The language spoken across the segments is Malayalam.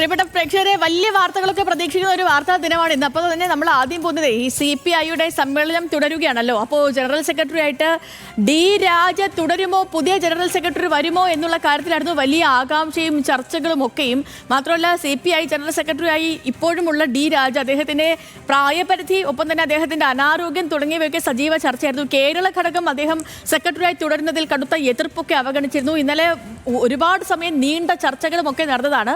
പ്രിയപ്പെട്ട പ്രേക്ഷകരെ വലിയ വാർത്തകളൊക്കെ പ്രതീക്ഷിക്കുന്ന ഒരു വാർത്താ ദിനമാണ് ഇന്ന്. അപ്പോൾ തന്നെ നമ്മൾ ആദ്യം പോകുന്നത് ഈ സി പി ഐയുടെ സമ്മേളനം തുടരുകയാണല്ലോ. അപ്പോൾ ജനറൽ സെക്രട്ടറി ആയിട്ട് ഡി രാജ തുടരുമോ? പുതിയ ജനറൽ സെക്രട്ടറി വരുമോ എന്നുള്ള കാര്യത്തിലായിരുന്നു വലിയ ആകാംക്ഷയും ചർച്ചകളും ഒക്കെയും. മാത്രമല്ല സി പി ഐ ജനറൽ സെക്രട്ടറിയായി ഇപ്പോഴുമുള്ള ഡി രാജ അദ്ദേഹത്തിന്റെ പ്രായപരിധി ഒപ്പം തന്നെ അദ്ദേഹത്തിന്റെ അനാരോഗ്യം തുടങ്ങിയവയൊക്കെ സജീവ ചർച്ചയായിരുന്നു. കേരള ഘടകം അദ്ദേഹം സെക്രട്ടറിയായി തുടരുന്നതിൽ കടുത്ത എതിർപ്പൊക്കെ അവഗണിച്ചിരുന്നു. ഇന്നലെ ഒരുപാട് സമയം നീണ്ട ചർച്ചകളും ഒക്കെ നടന്നതാണ്.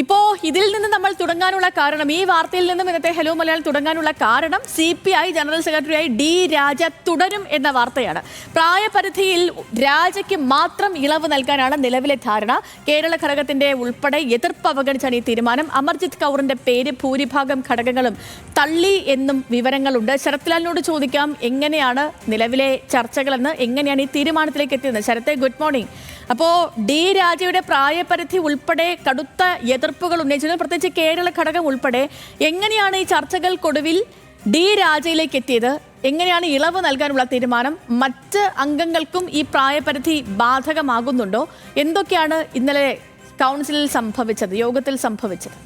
ഇപ്പോ ഇതിൽ നിന്ന് നമ്മൾ തുടങ്ങാനുള്ള കാരണം ഈ വാർത്തയിൽ നിന്നും ഇന്നത്തെ ഹലോ മലയാളം തുടങ്ങാനുള്ള കാരണം സി പി ഐ ജനറൽ സെക്രട്ടറിയായി ഡി രാജ തുടരും എന്ന വാർത്തയാണ്. പ്രായപരിധിയിൽ രാജയ്ക്ക് മാത്രം ഇളവ് നൽകാനാണ് നിലവിലെ ധാരണ. കേരള ഘടകത്തിന്റെ ഉൾപ്പെടെ എതിർപ്പ് അവഗണിച്ചാണ് ഈ തീരുമാനം. അമർജിത് കൗറിന്റെ പേര് ഭൂരിഭാഗം ഘടകങ്ങളും തള്ളി എന്നും വിവരങ്ങളുണ്ട്. ശരത്ലാലിനോട് ചോദിക്കാം എങ്ങനെയാണ് നിലവിലെ ചർച്ചകളെന്ന് എങ്ങനെയാണ് ഈ തീരുമാനത്തിലേക്ക് എത്തിയത് ശരത്തെ ഗുഡ് മോർണിംഗ് അപ്പോ ഡി രാജയുടെ പ്രായപരിധി ഉൾപ്പെടെ കടുത്ത എതിർപ്പുകൾ ഉന്നയിച്ചത് പ്രത്യേകിച്ച് കേരള ഘടകം ഉൾപ്പെടെ എങ്ങനെയാണ് ഈ ചർച്ചകൾക്കൊടുവിൽ ഡി രാജയിലേക്ക് എത്തിയത്? എങ്ങനെയാണ് ഇളവ് നൽകാനുള്ള തീരുമാനം? മറ്റ് അംഗങ്ങൾക്കും ഈ പ്രായപരിധി ബാധകമാകുന്നുണ്ടോ? എന്തൊക്കെയാണ് ഇന്നലെ കൗൺസിലിൽ സംഭവിച്ചത് യോഗത്തിൽ സംഭവിച്ചത്?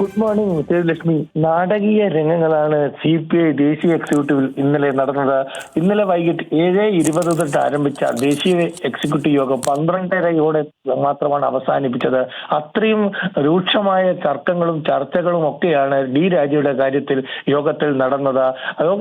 ഗുഡ് മോർണിംഗ് ലക്ഷ്മി നാടകീയ രംഗങ്ങളാണ് സി പി ഐ ദേശീയ എക്സിക്യൂട്ടീവിൽ ഇന്നലെ നടന്നത്. ഇന്നലെ വൈകിട്ട് ഏഴ് ഇരുപത് തൊട്ട് ആരംഭിച്ച ദേശീയ എക്സിക്യൂട്ടീവ് യോഗം പന്ത്രണ്ടരയോടെ മാത്രമാണ് അവസാനിപ്പിച്ചത്. അത്രയും രൂക്ഷമായ തർക്കങ്ങളും ചർച്ചകളും ഒക്കെയാണ് ഡി രാജയുടെ കാര്യത്തിൽ യോഗത്തിൽ നടന്നത്. യോഗ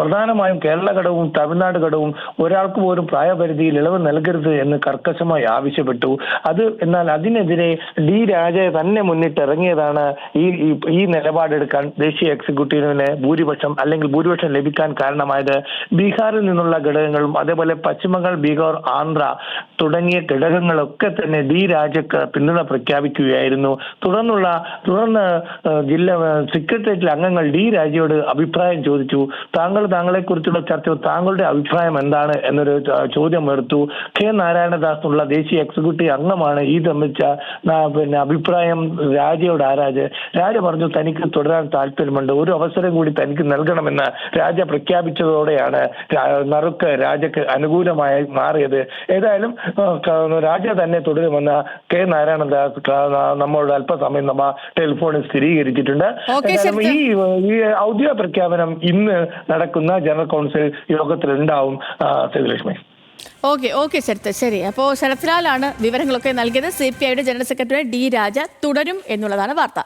പ്രധാനമായും കേരള ഘടകവും തമിഴ്നാട് ഘടകവും ഒരാൾക്ക് പോലും പ്രായപരിധിയിൽ ഇളവ് നൽകരുത് എന്ന് കർക്കശമായി ആവശ്യപ്പെട്ടു. അത് എന്നാൽ അതിനെതിരെ ഡി രാജ തന്നെ മുന്നിട്ടിറങ്ങിയതാണ് ഈ ഈ- നിലപാടെടുക്കാൻ ദേശീയ എക്സിക്യൂട്ടീവിന് ഭൂരിപക്ഷം അല്ലെങ്കിൽ ഭൂരിപക്ഷം ലഭിക്കാൻ കാരണമായത് ബീഹാറിൽ നിന്നുള്ള ഘടകങ്ങളും അതേപോലെ പശ്ചിമബംഗാൾ ബീഹാർ ആന്ധ്ര തുടങ്ങിയ ഘടകങ്ങളൊക്കെ തന്നെ ഡി രാജക്ക് പിന്തുണ പ്രഖ്യാപിക്കുകയായിരുന്നു. തുടർന്നുള്ള തുടർന്ന് ജില്ലാ സെക്രട്ടേറിയറ്റിലെ അംഗങ്ങൾ ഡി രാജയോട് അഭിപ്രായം ചോദിച്ചു. താങ്കൾ താങ്കളെ കുറിച്ചുള്ള ചർച്ച താങ്കളുടെ അഭിപ്രായം എന്താണ് എന്നൊരു ചോദ്യം ഉയർത്തു. കെ നാരായണദാസ് ഉള്ള ദേശീയ എക്സിക്യൂട്ടീവ് അംഗമാണ് ഈ സംബന്ധിച്ച പിന്നെ അഭിപ്രായം രാജയോട് ആരാജ്. രാജ പറഞ്ഞു തനിക്ക് തുടരാൻ താല്പര്യമുണ്ട്. ഒരു അവസരം കൂടി തനിക്ക് നൽകണമെന്ന് രാജ പ്രഖ്യാപിച്ചതോടെയാണ് നറുക്ക് രാജക്ക് അനുകൂലമായി മാറിയത്. ഏതായാലും രാജ തന്നെ തുടരുമെന്ന് കെ നാരായണൻ ദാസ് നമ്മളുടെ അല്പസമയം നമ്മ ടെലിഫോണിൽ സ്ഥിരീകരിച്ചിട്ടുണ്ട്. ഈ ഈ ഔദ്യോഗിക പ്രഖ്യാപനം ഇന്ന് നടക്കുന്ന ജനറൽ കൗൺസിൽ യോഗത്തിൽ ഉണ്ടാവും ശ്രീലക്ഷ്മി. ഓക്കെ ഓക്കെ ശരത്ത് ശരി. അപ്പോൾ ശരത്ലാലാണ് വിവരങ്ങളൊക്കെ നൽകിയത്. സി പി ഐയുടെ ജനറൽ സെക്രട്ടറി ഡി രാജ തുടരും എന്നുള്ളതാണ് വാർത്ത.